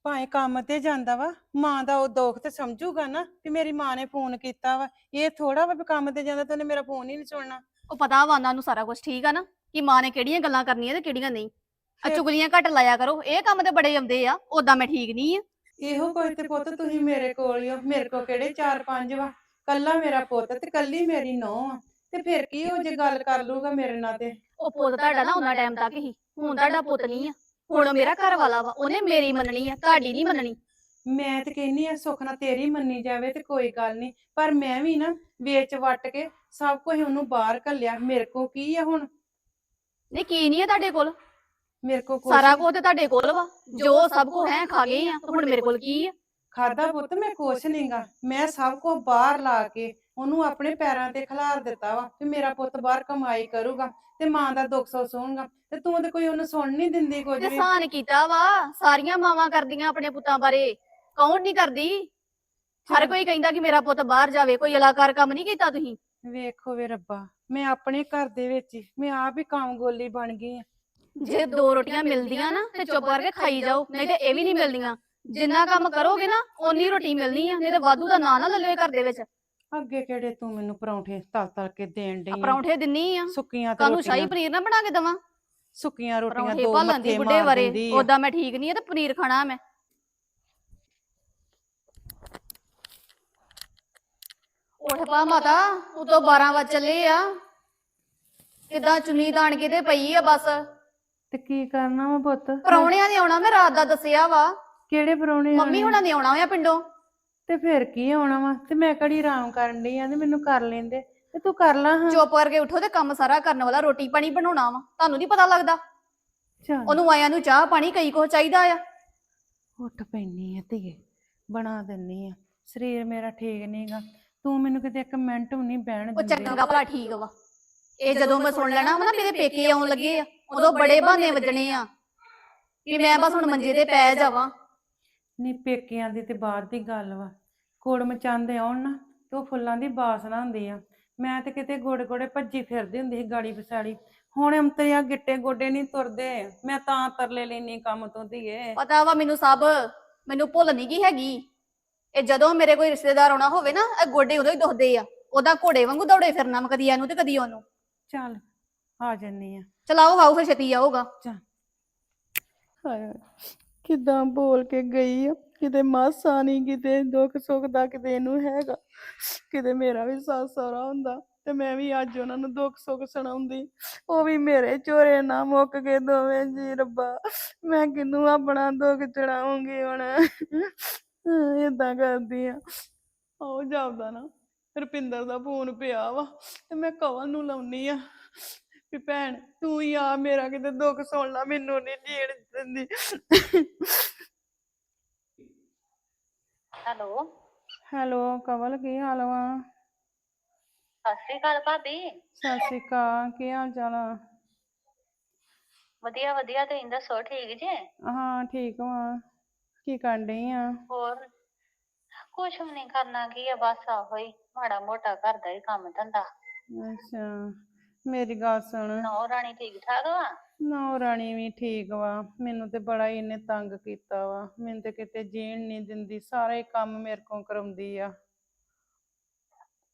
ਭਾਵੇਂ ਕੰਮ ਤੇ ਜਾਂਦਾ ਵਾ ਮਾਂ ਦਾ ਉਹ ਦੁੱਖ ਤੇ ਸਮਝੂਗਾ ਨਾ ਕਿ ਮੇਰੀ ਮਾਂ ਨੇ ਫੋਨ ਕੀਤਾ ਵਾ। ਇਹ ਥੋੜਾ ਵਾ ਵੀ ਕੰਮ ਤੇ ਜਾਂਦਾ ਤੇ ਉਹਨੇ ਮੇਰਾ ਫੋਨ ਹੀ ਨਹੀਂ ਸੁਣਨਾ। ਉਹ ਪਤਾ ਵਾ ਉਹਨਾਂ ਨੂੰ ਸਾਰਾ ਕੁਝ ਠੀਕ ਆ ਨਾ? ਕਿ ਮਾਂ ਨੇ ਕਿਹੜੀਆਂ ਗੱਲਾਂ ਕਰਨੀਆਂ ਤੇ ਕਿਹੜੀਆਂ ਨਹੀਂ। ਆ ਫਿਰ- ਚੁਗਲੀਆਂ ਘੱਟ ਲਾਇਆ ਕਰੋ ਇਹ ਕੰਮ ਤੇ ਬੜੇ ਆਉਂਦੇ ਆ ਉਦਾਂ ਮੈਂ ਠੀਕ ਨਹੀਂ ਆ। ਇਹੋ ਕੋਈ ਤੇ ਪੁੱਤ ਤੁਸੀਂ ਮੇਰੇ ਕੋਲ ਹੀ ਹੋ ਮੇਰੇ ਕੋਲ ਕਿਹੜੇ 4-5 ਵਾ? ਕੱਲਾ ਮੇਰਾ ਪੁੱਤ ਤੇ ਕੱਲੀ ਮੇਰੀ ਨੌਂ ਆ। ਤੇ ਫਿਰ ਕੀ ਉਹ ਜੇ ਗੱਲ ਕਰ ਲੂਗਾ ਮੇਰੇ ਨਾਲ ਤੇ? ਉਹ ਪੁੱਤ ਤੁਹਾਡਾ ਨਾ ਉਹਨਾਂ ਟਾਈਮ ਤੱਕ ਹੀ ਹੁਣ ਤੁਹਾਡਾ ਪੁੱਤ ਨਹੀਂ ਆ। ਹੁਣ ਉਹ ਮੇਰਾ ਘਰ ਵਾਲਾ ਵਾ ਉਹਨੇ ਮੇਰੀ ਮੰਨਣੀ ਆ ਤੁਹਾਡੀ ਨਹੀਂ ਮੰਨਣੀ। ਮੈਂ ਤੇ ਕਹਿੰਨੀ ਆ ਸੁੱਖ ਨਾਲ ਤੇਰੀ ਮੰਨੀ ਜਾਵੇ ਤੇ ਕੋਈ ਗੱਲ ਨਹੀਂ। ਪਰ ਮੈਂ ਵੀ ਨਾ ਵੇਚ ਵਟ ਕੇ ਸਭ ਕੁਝ ਉਹਨੂੰ ਬਾਹਰ ਘੱਲਿਆ ਮੇਰੇ ਕੋ ਕੀ ਆ ਹੁਣ? ਨਹੀਂ ਕੀ ਨਹੀਂ ਆ ਤੁਹਾਡੇ ਕੋਲ? ਮੇਰੇ ਕੋ ਕੁਛ ਸਾਰਾ। ਕੁਝ ਤੇ ਤੁਹਾਡੇ ਕੋਲ ਵਾ। ਜੋ ਸਭ ਕੁਝ ਹੈ ਖਾ ਗਏ ਆ। ਤੇ ਹੁਣ ਮੇਰੇ ਕੋਲ ਕੀ ਆ? ਖਾਦਾ ਪੁੱਤ ਮੈਂ ਕੁਛ ਨਹੀਂਗਾ। ਮੈਂ ਸਭ ਕੁਝ ਬਾਹਰ ਲਾ ਕੇ ਉਹਨੂੰ ਆਪਣੇ ਪੈਰਾਂ ਤੇ ਖਿਲਾਰ ਦਿੱਤਾ ਵਾ ਕਿ ਮੇਰਾ ਪੁੱਤ ਬਾਹਰ ਕਮਾਈ ਕਰੂਗਾ ਤੇ ਮਾਂ ਦਾ ਦੁੱਖ ਸੁੱਖ ਸੁਣੂਗਾ। ਤੇ ਤੂੰ ਤੇ ਕੋਈ ਉਹਨੂੰ ਸੁਣ ਨਹੀਂ ਦਿੰਦੀ ਕੁਝ ਤੇ ਵੀ। ਸਾਨ ਕੀਤਾ ਵਾ। ਸਾਰੀਆਂ ਮਾਵਾਂ ਕਰਦੀਆਂ ਆਪਣੇ ਪੁੱਤਾਂ ਬਾਰੇ। ਕੌਣ ਨਹੀਂ ਕਰਦੀ? ਹਰ। ਕੋਈ ਕਹਿੰਦਾ ਕਿ ਮੇਰਾ ਪੁੱਤ ਬਾਹਰ ਜਾਵੇ। ਕੋਈ ਅਲਾਕਾਰ ਕੰਮ ਨਹੀਂ ਕੀਤਾ ਤੁਸੀਂ? ਵੇਖੋ ਵੇ ਰੱਬਾ। ਮੈਂ ਆਪਣੇ ਘਰ ਦੇ ਵਿੱਚ ਹੀ ਮੈਂ ਆਪ ਹੀ ਕੰਮ ਗੋਲੀ ਬਣ ਗਈ ਆ ਜੇ ਦੋ ਰੋਟੀਆਂ ਮਿਲਦੀਆਂ ਨਾ ਤੇ ਚੁੱਪ ਕਰਕੇ ਖਾਈ ਜਾਓ ਨਹੀਂ ਤੇ ਇਹ ਵੀ ਨਹੀਂ ਮਿਲਦੀਆਂ। ਜਿੰਨਾ ਕੰਮ ਕਰੋਗੇ ਨਾ ਓਨੀ ਰੋਟੀ ਮਿਲਣੀ ਆ ਨਹੀਂ ਤੇ ਵਾਧੂ ਦਾ ਨਾਂ ਨਾ ਲੈ ਲਿਓ ਇਹ ਘਰ ਦੇ ਵਿੱਚ। ਅੱਗੇ ਕਿਹੜੇ ਤੂੰ ਮੈਨੂੰ ਪਰੌਂਠੇ ਤਲ ਤਲ ਕੇ ਦੇਣ ਡਈ ਆਂ। ਪਰੌਂਠੇ ਦਿੰਨੀ ਆ। ਸੁੱਕੀਆਂ ਤੇ ਤੁਹਾਨੂੰ ਸ਼ਾਹੀ ਰੋਟੀਆਂ। ਪਨੀਰ ਨਾ ਬਣਾ ਕੇ ਦਵਾਂ। ਸੁੱਕੀਆਂ ਰੋਟੀਆਂ ਪਰੌਂਠੇ ਦੋ ਭਾਲਣ ਦੀ ਮੱਥੇ ਬੁੱਢੇ ਮਾਰ ਵਰੇ ਦਿੰਦੀ ਆ। ਉਦਾਂ ਮੈਂ ਠੀਕ ਨਹੀਂ ਆ ਤੇ ਪਨੀਰ ਖਾਣਾ ਮੈਂ। ਉੱਠ ਪਾ ਮਾਤਾ ਉਤੋਂ 12 ਵਜ ਚੱਲੇ ਆ। ਕਿਦਾਂ ਚੁੰਨੀ ਤਾਣ ਕੇ ਤੇ ਪਈ ਆ ਬਸ? ਤੇ ਕੀ ਕਰਨਾ ਵਾ ਪੁੱਤ? ਪਰੌਣਿਆਂ ਨੇ ਆਉਣਾ ਮੈਂ ਰਾਤ ਦਾ ਦੱਸਿਆ ਵਾ। ਕਿਹੜੇ ਪਰੌਣੇ ਮੰਮੀ ਹੁਣਾਂ ਨੇ ਆਉਣਾ ਆ ਪਿੰਡੋਂ। ਤੇ ਫਿਰ ਕੀ ਆਉਣਾ ਵਾ? ਤੇ ਮੈਂ ਕਿਹੜੀ ਆਰਾਮ ਕਰਨ ਡਈ ਆ ਤੇ ਮੈਨੂੰ ਕਰ ਲੈਂਦੇ। ਤੇ ਤੂੰ ਕਰ ਲਾ ਹਾਂ। ਚੁੱਪ ਕਰਕੇ ਉਠੋ ਤੇ ਕੰਮ ਸਾਰਾ ਕਰਨ ਵਾਲਾ ਰੋਟੀ ਪਾਣੀ ਬਣਾਉਣਾ ਵਾ। ਤੁਹਾਨੂੰ ਨਹੀਂ ਪਤਾ ਲੱਗਦਾ। ਚੱਲ। ਉਹਨੂੰ ਆਇਆਂ ਨੂੰ ਚਾਹ ਪਾਣੀ ਕਈ ਕੁਛ ਚਾਹੀਦਾ ਆ। ਉੱਠ ਪੈਣੀ ਆ ਧੀਏ ਬਣਾ ਦਿੰਨੀ ਆ। ਸਰੀਰ ਮੇਰਾ ਠੀਕ ਨਹੀਂਗਾ ਤੂੰ ਮੈਨੂੰ ਕਿਤੇ ਇੱਕ ਮਿੰਟ ਵੀ ਨਹੀਂ ਬਹਿਣ ਉਹ ਦਿੰਦੀ। ਚੰਗਾ ਭਲਾ ਠੀਕ ਵਾ। ਇਹ ਜਦੋਂ ਮੈਂ ਸੁਣ ਲੈਣਾ ਵਾ ਨਾ ਮੇਰੇ ਪੇਕੇ ਆਉਣ ਲੱਗੇ ਆ। ਉਦੋਂ ਬੜੇ ਬਹਾਨੇ ਵੱਜਣੇ ਆ ਵੀ ਮੈਂ ਬਸ ਹੁਣ ਮੰਜੇ ਤੇ ਪੈ ਜਾਵਾਂ। ਨੀ ਪੇਕਿਆਂ ਦੀ ਤੇ ਬਾਅਦ ਦੀ ਗੱਲ ਵਾ। ਕੋੜ ਮਚਾਉਂਦੇ ਆਉਣ ਨਾ ਤੇ ਉਹ ਫੁੱਲਾਂ ਦੀ ਬਾਸਨਾ ਹੁੰਦੀ ਆ। ਮੈਂ ਤੇ ਕਿਤੇ ਗੋੜੇ ਗੋੜੇ ਭੱਜੀ ਫਿਰਦੀ ਹੁੰਦੀ ਸੀ ਗਾੜੀ ਪਛਾੜੀ। ਹੁਣ ਅੰਤਰਿਆ ਗਿੱਟੇ ਗੋਡੇ ਨਹੀਂ ਤੁਰਦੇ। ਮੈਂ ਤਾਂ ਤਰਲੇ ਲੈਣੀ ਕੰਮ ਤੋਂ ਧੀਏ। ਪਤਾ ਵਾ ਮੈਨੂੰ ਸਭ ਮੈਨੂੰ ਭੁੱਲ ਨਹੀਂ ਗਈ ਹੈਗੀ। ਇਹ ਜਦੋਂ ਮੇਰੇ ਕੋਈ ਰਿਸ਼ਤੇਦਾਰ ਆਉਣਾ ਹੋਵੇ ਨਾ ਇਹ ਗੋਡੇ ਉਦੋਂ ਹੀ ਦੁਖਦੇ ਆ। ਉਹਦਾ ਘੋੜੇ ਵਾਂਗੂ ਦੌੜੇ ਫਿਰਨਾ ਮੈਂ ਕਦੀ ਇਹਨੂੰ ਤੇ ਕਦੀ ਉਹਨੂੰ। ਚੱਲ ਆ ਜੰਨੀ ਆ। ਚਲਾਓ ਆਓ ਫਿਰ ਛੇਤੀ ਆਊਗਾ ਹਾਏ ਕਿਦਾਂ ਬੋਲ ਕੇ ਗਈ ਆ। ਕਿਤੇ ਮਾਸਾ ਨਹੀਂ ਕਿਤੇ ਦੁੱਖ ਸੁੱਖ ਦਾ ਕਿਤੇ ਇਹਨੂੰ ਹੈਗਾ। ਕਿਤੇ ਮੇਰਾ ਵੀ ਸੱਸ ਸਹੁਰਾ ਹੁੰਦਾ ਤੇ ਮੈਂ ਵੀ ਅੱਜ ਉਹਨਾਂ ਨੂੰ ਦੁੱਖ ਸੁੱਖ ਸੁਣਾਉਂਦੀ। ਉਹ ਵੀ ਮੇਰੇ ਚੋਰੇ ਨਾ ਮੁੱਕ ਗਏ ਦੋਵੇਂ ਜੀ ਰੱਬਾ। ਮੈਂ ਕਿਹਨੂੰ ਆਪਣਾ ਦੁੱਖ ਚੜਾਉਂਗੀ ਹੁਣ? ਏਦਾਂ ਕਰਦੀ ਆ। ਉਹ ਜਾਪਦਾ ਨਾ ਰੁਪਿੰਦਰ ਦਾ ਫੋਨ ਪਿਆ ਵਾ ਤੇ ਮੈਂ ਕਵਲ ਨੂੰ ਲਾਉਣੀ ਆ। ਵੀ ਭੈਣ ਤੂੰ ਹੀ ਆ ਮੇਰਾ ਕਿਤੇ ਦੁੱਖ ਸੁਣ ਲਾ ਮੈਨੂੰ ਨਹੀਂ ਜੀਣ ਦਿੰਦੀ। ਹੈਲੋ। ਹੈਲੋ ਕਵਲ ਕੀ ਹਾਲ ਵਾ? ਸਤਿ ਸ਼੍ਰੀ ਅਕਾਲ ਭਾਬੀ। ਸਤਿ ਸ਼੍ਰੀ ਅਕਾਲ ਕੀ ਹਾਲ ਚਾਲ ਆ? ਵਧੀਆ ਵਧੀਆ ਤੁਸੀਂ ਦੱਸੋ ਠੀਕ ਜੇ? ਹਾਂ ਠੀਕ ਵਾਂ। ਕੀ ਕਰਨ ਡਈ ਆ? ਹੋਰ ਕੁਛ ਵੀ ਨਹੀਂ ਕਰਨਾ ਕੀ ਆ ਬਸ ਆਹੋ ਹੀ ਮਾੜਾ ਮੋਟਾ ਘਰ ਦਾ ਹੀ ਕੰਮ ਧੰਦਾ। ਅੱਛਾ ਮੇਰੀ ਗੱਲ ਸੁਣ। ਨੌ ਰਾਣੀ ਠੀਕ ਠਾਕ ਵਾ? ਨੌ ਰਾਣੀ ਵੀ ਠੀਕ ਵਾ ਮੈਨੂੰ ਤੇ ਬੜਾ ਹੀ ਇਹਨੇ ਤੰਗ ਕੀਤਾ ਵਾ ਮੈਨੂੰ ਤੇ ਕਿਤੇ ਜੀਣ ਨਹੀਂ ਦਿੰਦੀ ਸਾਰਾ ਕੰਮ ਮੇਰੇ ਕੋਲ ਕਰਾਉਂਦੀ ਆ।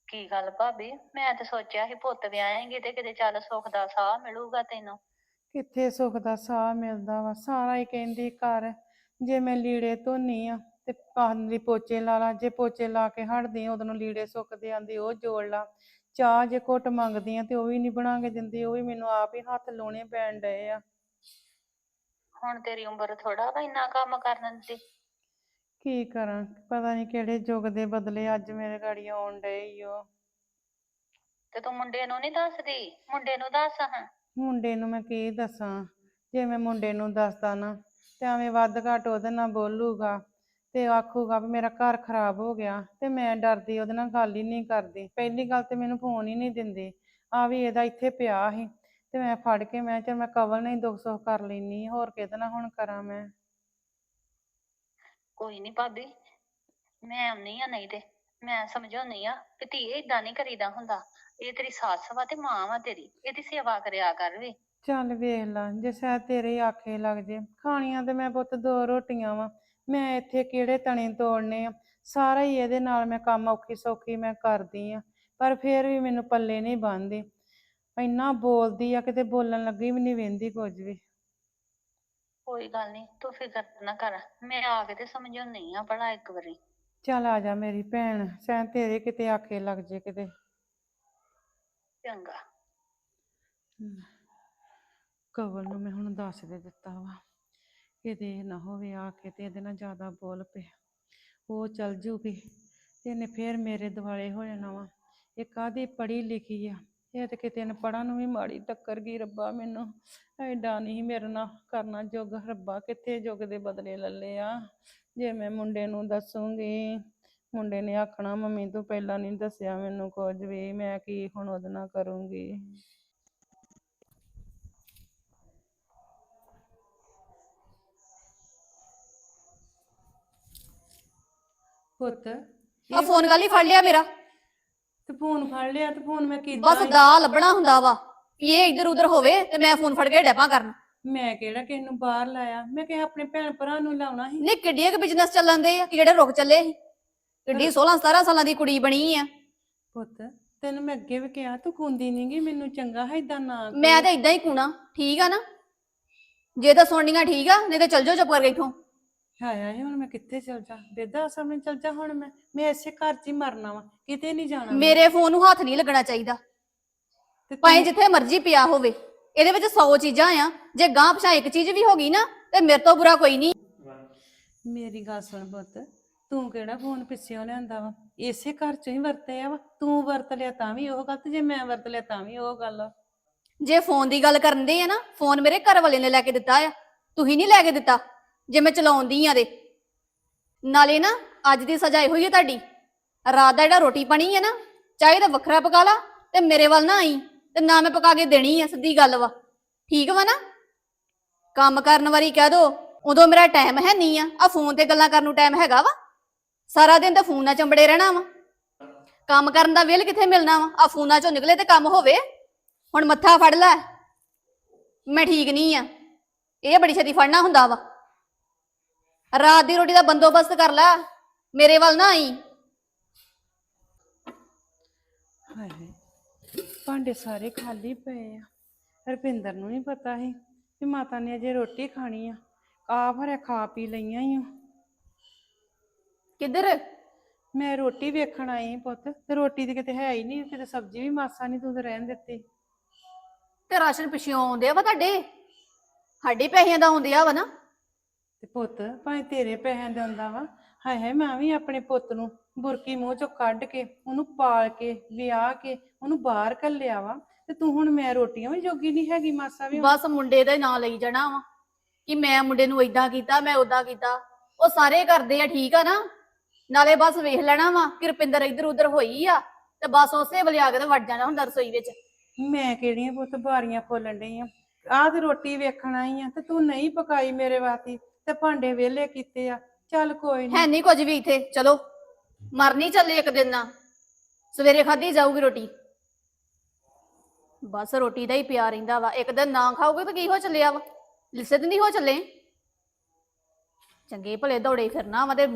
ਕੀ ਗੱਲ ਭਾਬੀ ਮੈਂ ਤੇ ਸੋਚਿਆ ਸੀ ਪੁੱਤ ਵਿਆਹਾਂਗੇ ਤੇ ਕਿਤੇ ਚੱਲ ਸੁੱਖ ਦਾ ਸਾਹ ਮਿਲੂਗਾ ਤੈਨੂੰ। ਕਿੱਥੇ ਸੁੱਖ ਦਾ ਸਾਹ ਮਿਲਦਾ ਵਾ ਸਾਰਾ ਹੀ ਕਹਿੰਦੀ ਘਰ ਜੇ ਮੈਂ ਲੀੜੇ ਧੋਨੀ ਆ ਤੇ ਕਹਿੰਦੀ ਪੋਚੇ ਲਾ ਲਾ ਜੇ ਪੋਚੇ ਲਾ ਕੇ ਹਟਦੀ ਆ ਉਦੋਂ ਨੂੰ ਲੀੜੇ ਸੁੱਕਦੇ ਆਂਦੀ ਉਹ ਜੋੜ ਲਾ। ਚਾਹ ਜੇ ਘੁੱਟ ਮੰਗਦੀ ਆ ਤੇ ਉਹ ਵੀ ਨਹੀਂ ਬਣਾ ਕੇ ਦਿੰਦੀ ਉਹ ਵੀ ਮੈਨੂੰ ਆਪ ਹੀ ਹੱਥ ਲਾਉਣੇ ਪੈਣ ਡਏ ਆ। ਹੁਣ ਤੇਰੀ ਉਮਰ ਥੋੜਾ ਵਾ ਇੰਨਾ ਕੰਮ ਕਰਨ ਦੀ ਕੀ ਕਰਾਂ ਪਤਾ ਨਹੀਂ ਕਿਹੜੇ ਯੁੱਗ ਦੇ ਬਦਲੇ ਅੱਜ ਮੇਰੇ ਗਾੜੀ ਆਉਣ ਡਏ ਈ ਓ ਤੇ ਤੂੰ ਮੁੰਡੇ ਨੂੰ ਨਹੀਂ ਦੱਸਦੀ? ਮੁੰਡੇ ਨੂੰ ਦੱਸ ਹਾਂ। ਮੁੰਡੇ ਨੂੰ ਮੈਂ ਕੀ ਦੱਸਾਂ? ਜੇ ਮੈਂ ਮੁੰਡੇ ਨੂੰ ਦੱਸਦਾ ਨਾ ਤੇ ਐਵੇਂ ਵੱਧ ਘੱਟ ਉਹਦੇ ਨਾਲ ਬੋਲੂਗਾ ਤੇ ਆਖੂਗਾ ਵੀ ਮੇਰਾ ਘਰ ਖਰਾਬ ਹੋ ਗਿਆ ਤੇ ਮੈਂ ਡਰਦੀ ਉਹਦੇ ਨਾਲ ਗੱਲ ਹੀ ਨਹੀਂ ਕਰਦੀ। ਪਹਿਲੀ ਗੱਲ ਤੇ ਮੈਨੂੰ ਫੋਨ ਹੀ ਨਹੀਂ ਦਿੰਦੀ। ਆ ਵੀ ਇਹਦਾ ਇੱਥੇ ਪਿਆ ਸੀ ਤੇ ਮੈਂ ਫੜ ਕੇ ਮੈਂ ਚਲ ਮੈਂ ਕਵਲ ਨਾਲ ਦੁੱਖ ਸੁੱਖ ਕਰ ਲੈਨੀ ਹੋਰ ਕਿਹਦੇ ਨਾਲ ਹੁਣ ਕਰਾਂ ਮੈਂ? ਕੋਈ ਨਹੀਂ ਭਾਬੀ, ਮੈਂ ਆਉਣੀ ਆ ਨਹੀਂ ਤੇ ਮੈਂ ਸਮਝਾਉਣੀ ਆ ਕਿ ਧੀਏ ਏਦਾਂ ਨਹੀਂ ਕਰੀਦਾ ਹੁੰਦਾ। ਇਹ ਤੇਰੀ ਸੱਸ ਵਾ ਤੇ ਮਾਂ ਵਾ ਤੇਰੀ ਇਹਦੀ ਸੇਵਾ ਕਰਿਆ ਕਰ ਵੇ। ਚੱਲ ਵੇਖ ਲਾ ਜੇ ਸ਼ਾਇਦ ਤੇਰੇ ਹੀ ਆਖੇ ਲੱਗ ਜੇ। ਖਾਣੀਆਂ ਤੇ ਮੈਂ ਪੁੱਤ ਦੋ ਰੋਟੀਆਂ ਵਾ। ਮੈਂ ਇੱਥੇ ਕਿਹੜੇ ਤਣੇ ਤੋੜਨੇ ਆ? ਸਾਰਾ ਹੀ ਇਹਦੇ ਨਾਲ ਮੈਂ ਕੰਮ ਔਖੀ ਸੌਖੀ ਮੈਂ ਕਰਦੀ ਆ ਪਰ ਫੇਰ ਵੀ ਮੈਨੂੰ ਪੱਲੇ ਨਹੀਂ ਬੰਨਦੀ। ਇੰਨਾ ਬੋਲਦੀ ਆ ਕਿਤੇ ਬੋਲਣ ਲੱਗੀ ਵੀ ਨਹੀਂ ਵੇਂਦੀ ਕੁਝ ਵੀ। ਕੋਈ ਗੱਲ ਨਹੀਂ ਤੂੰ ਫਿਕਰ ਨਾ ਕਰ ਮੈਂ ਆ ਕੇ ਤੇ ਸਮਝਾਉਣੀ ਆ ਭਲਾ ਇੱਕ ਵਾਰੀ। ਚੱਲ ਆ ਜਾ ਮੇਰੀ ਭੈਣ ਸ਼ਾਇਦ ਤੇਰੇ ਕਿਤੇ ਆਖੇ ਲੱਗ ਜੇ ਕਿਤੇ। ਚੰਗਾ। ਕਵਲ ਨੂੰ ਮੈਂ ਹੁਣ ਦੱਸ ਦੇ ਦਿੱਤਾ ਵਾ, ਕਿਤੇ ਇਹ ਨਾ ਹੋਵੇ ਆ ਕੇ ਤੇ ਇਹਦੇ ਨਾਲ ਜ਼ਿਆਦਾ ਬੋਲ ਪਿਆ। ਉਹ ਚੱਲ ਜੂਗੀ ਤੇ ਇਹਨੇ ਫੇਰ ਮੇਰੇ ਦਿਵਾਲੇ ਹੋ ਜਾਣਾ ਵਾ। ਇਹ ਕਾਹਦੀ ਪੜ੍ਹੀ ਲਿਖੀ ਆ? ਇਹ ਤੇ ਕਿਤੇ ਅਨਪੜ੍ਹਾਂ ਨੂੰ ਵੀ ਮਾੜੀ ਟੱਕਰ ਗਈ ਰੱਬਾ ਮੈਨੂੰ। ਐਡਾ ਨਹੀਂ ਮੇਰੇ ਨਾਲ ਕਰਨਾ ਜੁਗ ਰੱਬਾ ਕਿੱਥੇ ਜੁਗ ਦੇ ਬਦਲੇ ਲੱਲੇ ਆ? ਜੇ ਮੈਂ ਮੁੰਡੇ ਨੂੰ ਦੱਸੂਗੀ ਮੁੰਡੇ ਨੇ ਆਖਣਾ ਮੰਮੀ ਤੂੰ ਪਹਿਲਾਂ ਨਹੀਂ ਦੱਸਿਆ ਮੈਨੂੰ ਕੁਝ ਵੀ ਮੈਂ ਕੀ ਹੁਣ ਉਹਦੇ ਨਾਲ ਕਰੂੰਗੀ? ਪੁੱਤ ਆ ਫੋਨ ਗੱਲ ਹੀ ਫੜ ਲਿਆ ਮੇਰਾ? ਤੇ ਫੋਨ ਫੜ ਲਿਆ ਤੇ ਫੋਨ ਮੈਂ ਕੀਤਾ ਬਸ ਦਾ ਲੱਭਣਾ ਹੁੰਦਾ ਵਾ। ਵੀ ਇਹ ਇੱਧਰ ਉੱਧਰ ਹੋਵੇ ਤੇ ਮੈਂ ਫੋਨ ਫੜ ਕੇ ਡੈਪਾਂ ਕਰਨ। ਮੈਂ ਕਿਹੜਾ ਕਿਸੇ ਨੂੰ ਬਾਹਰ ਲਾਇਆ? ਮੈਂ ਕਿਹਾ ਆਪਣੇ ਭੈਣ ਭਰਾ ਨੂੰ ਲਾਉਣਾ ਸੀ। ਨੇ ਕਿੱਡੀਆਂ ਕਿ ਬਿਜ਼ਨਸ ਚੱਲਣ ਦੇ ਆ ਕਿ ਜਿਹੜੇ ਰੁਕ ਚੱਲੇ ਸੀ। ਕਿੱਡੀ 16 17 ਸਾਲਾਂ ਦੀ ਕੁੜੀ ਬਣੀ ਆ। ਪੁੱਤ ਤੈਨੂੰ ਮੈਂ ਅੱਗੇ ਵੀ ਕਿਹਾ ਤੂੰ ਖੁੰਦੀ ਨਹੀਂਗੀ ਮੈਨੂੰ ਚੰਗਾ ਹੈ ਇਦਾਂ ਨਾ ਕਰ। ਮੈਂ ਤਾਂ ਇਦਾਂ ਹੀ ਕੂਣਾ ਠੀਕ ਆ ਨਾ? ਜੇ ਤਾਂ ਸੁਣਨੀਆਂ ਠੀਕ ਆ ਨਹੀਂ ਤੇ ਚੱਲ ਜਾਓ ਚੁੱਪ ਕਰਕੇ ਇੱਥੋਂ। ਹਾਏ ਹਾਏ ਹੁਣ ਮੈਂ ਕਿੱਥੇ ਚਲ ਜਾ? ਬੇਦਾ ਸਾਹਮਣੇ ਚਲ ਜਾ ਹੁਣ ਮੈਂ। ਮੈਂ ਇਸੇ ਘਰ 'ਚ ਹੀ ਮਰਨਾ ਵਾ ਕਿਤੇ ਨਹੀਂ ਜਾਣਾ ਮੈਂ। ਮੇਰੇ ਫੋਨ ਨੂੰ ਹੱਥ ਨਹੀਂ ਲੱਗਣਾ ਚਾਹੀਦਾ। ਤੇ ਭਾਵੇਂ ਜਿੱਥੇ ਮਰਜ਼ੀ ਪਿਆ ਹੋਵੇ ਇਹਦੇ ਵਿੱਚ 100 ਚੀਜ਼ਾਂ ਆ। ਜੇ ਗਾਂ ਪਛਾਂ ਇੱਕ ਚੀਜ਼ ਵੀ ਹੋ ਗਈ ਨਾ ਤੇ ਮੇਰੇ ਤੋਂ ਬੁਰਾ ਕੋਈ ਨਹੀਂ। ਮੇਰੀ ਗੱਲ ਸੁਣ ਪੁੱਤ ਤੂੰ ਕਿਹੜਾ ਫੋਨ ਪਿੱਛੇ ਲਿਆਂਦਾ ਵਾ? ਇਸੇ ਘਰ 'ਚ ਹੀ ਵਰਤਿਆ ਵਾ। ਤੂੰ ਵਰਤ ਲਿਆ ਤਾਂ ਵੀ ਉਹ ਗੱਲ, ਤੇ ਜੇ ਮੈਂ ਵਰਤ ਲਿਆ ਤਾਂ ਵੀ ਉਹ ਗੱਲ। ਜੇ ਫੋਨ ਦੀ ਗੱਲ ਕਰਨ ਦੇ ਆ ਨਾ ਫੋਨ ਮੇਰੇ ਘਰ ਵਾਲੇ ਨੇ ਲੈ ਕੇ ਦਿੱਤਾ ਆ। ਤੁਸੀਂ ਨਹੀਂ ਲੈ ਕੇ ਦਿੱਤਾ, ਜੇ ਮੈਂ ਚਲਾਉਂਦੀ ਆ ਦੇ ਨਾਲੇ ਨਾ, ਅੱਜ ਦੀ ਸਜ਼ਾ ਇਹੋ ਹੀ ਆ ਤੁਹਾਡੀ। ਰਾਤ ਦਾ ਜਿਹੜਾ ਰੋਟੀ ਪਾਣੀ ਹੈ ਨਾ, ਚਾਹੇ ਤਾਂ ਵੱਖਰਾ ਪਕਾ ਲਾ, ਤੇ ਮੇਰੇ ਵੱਲ ਨਾ ਆਈ, ਤੇ ਨਾ ਮੈਂ ਪਕਾ ਕੇ ਦੇਣੀ ਆ, ਸਿੱਧੀ ਗੱਲ ਵਾ। ਠੀਕ ਵਾ ਨਾ? ਕੰਮ ਕਰਨ ਵਾਰੀ ਕਹਿ ਦੋ, ਉਦੋਂ ਮੇਰਾ ਟਾਈਮ ਹੈ ਨਹੀਂ ਆ। ਆ ਫੋਨ ਤੇ ਗੱਲਾਂ ਕਰਨ ਨੂੰ ਟਾਈਮ ਹੈਗਾ ਵਾ। ਸਾਰਾ ਦਿਨ ਤਾਂ ਫੋਨ ਨਾਲ ਚੰਬੜੇ ਰਹਿਣਾ ਵਾ। ਕੰਮ ਕਰਨ ਦਾ ਵੇਲ ਕਿੱਥੇ ਮਿਲਣਾ ਵਾ? ਆ ਫੋਨਾਂ ਚੋਂ ਨਿਕਲੇ ਤੇ ਕੰਮ ਹੋਵੇ। ਹੁਣ ਮੱਥਾ ਫੜ ਲੈ। ਮੈਂ ਠੀਕ ਨਹੀਂ ਆ। ਇਹ ਬੜੀ ਛੇਤੀ ਫੜਨਾ ਹੁੰਦਾ ਵਾ। ਰਾਤ ਦੀ ਰੋਟੀ ਦਾ ਬੰਦੋਬਸਤ ਕਰ ਲੈ। ਮੇਰੇ ਵੱਲ ਨਾ ਆਈ। ਹਾਏ ਹਾਏ ਭਾਂਡੇ ਸਾਰੇ ਖਾਲੀ ਪਏ ਆ। ਰੁਪਿੰਦਰ ਨੂੰ ਨਹੀਂ ਪਤਾ ਸੀ ਕਿ ਮਾਤਾ ਨੇ ਅਜੇ ਰੋਟੀ ਖਾਣੀ ਆ। ਆ ਭਰਿਆ ਖਾ ਪੀ ਲਈਆਂ ਹੀ ਕਿੱਧਰ? ਮੈਂ ਰੋਟੀ ਵੇਖਣ ਆਈ ਪੁੱਤ ਤੇ ਰੋਟੀ ਤੇ ਕਿਤੇ ਹੈ ਹੀ ਨਹੀਂ ਕਿਤੇ ਸਬਜ਼ੀ ਵੀ ਮਾਸਾ ਨਹੀਂ ਤੂੰ ਤੇ ਰਹਿਣ ਦਿੱਤੀ। ਤੇ ਰਾਸ਼ਨ ਪਿਛਿਓਂ ਆਉਂਦੇ ਆ ਵਾ ਤੁਹਾਡੇ? ਸਾਡੇ ਪੈਸਿਆਂ ਦਾ ਆਉਂਦੇ ਆ ਵਾ ਨਾ। ਤੇ ਪੁੱਤ ਭਾਵੇਂ ਤੇਰੇ ਪੈਸਿਆਂ ਦੇ ਆਉਂਦਾ ਵਾ ਹਾਏ ਹਾਏ ਮੈਂ ਵੀ ਆਪਣੇ ਪੁੱਤ ਨੂੰ ਬੁਰਕੀ ਮੂੰਹ ਚੋਂ ਕੱਢ ਕੇ ਉਹਨੂੰ ਪਾਲ ਕੇ ਵਿਆਹ ਕੇ ਉਹਨੂੰ ਬਾਹਰ ਘੱਲਿਆ ਵਾ ਤੇ ਤੂੰ ਹੁਣ ਮੈਂ ਰੋਟੀਆਂ ਵੀ ਜੋਗੀ ਨਹੀਂ ਹੈਗੀ ਮਾਸਾ ਵੀ। ਬਸ ਮੁੰਡੇ ਦਾ ਹੀ ਨਾਂ ਲਈ ਜਾਣਾ ਵਾ ਕਿ ਮੈਂ ਮੁੰਡੇ ਨੂੰ ਇਦਾਂ ਕੀਤਾ ਮੈਂ ਉਦਾਂ ਕੀਤਾ ਉਹ ਸਾਰੇ ਕਰਦੇ ਆ ਠੀਕ ਆ ਨਾ? ਨਾਲੇ ਬਸ ਵੇਖ ਲੈਣਾ ਵਾ ਕਿ ਰੁਪਿੰਦਰ ਇੱਧਰ ਉੱਧਰ ਹੋਈ ਆ ਤੇ ਬਸ ਉਸੇ ਵੇਲੇ ਆ ਕੇ ਤੇ ਵੜ ਜਾਣਾ ਹੁੰਦਾ ਰਸੋਈ ਵਿੱਚ। ਮੈਂ ਕਿਹੜੀਆਂ ਪੁੱਤ ਬਾਰੀਆਂ ਫੋਲਣ ਡਈ ਆ? ਆਹ ਤੇ ਰੋਟੀ ਵੇਖਣ ਆਈ ਆ ਤੇ ਤੂੰ ਨਹੀਂ ਪਕਾਈ ਮੇਰੇ ਵਾਸਤੇ ਤੇ ਭਾਂਡੇ ਵਿਹਲੇ ਕੀਤੇ ਆ। ਚੱਲ ਕੋਈ ਹੈ ਨਹੀਂ ਨਹੀਂ ਕੁਝ ਵੀ ਇੱਥੇ ਚਲੋ। ਮਰਨੀ ਚੱਲੇ ਇੱਕ ਦਿਨ ਨਾ। ਸਵੇਰੇ ਖਾਧੀ ਜਾਊਗੀ ਰੋਟੀ। ਬਸ ਰੋਟੀ ਦਾ ਹੀ ਪਿਆ ਰਹਿੰਦਾ ਵਾ। ਇੱਕ ਦਿਨ ਨਾ ਖਾਓਗੇ ਤਾਂ ਕੀ ਹੋ ਚੱਲਿਆ ਵਾ? ਲਿਸੇ ਤੇ ਨਹੀਂ ਹੋ ਚੱਲੇ। ਚੰਗੇ ਭਲੇ ਦੌੜੇ ਫਿਰਨਾ ਵਾ ਤੇ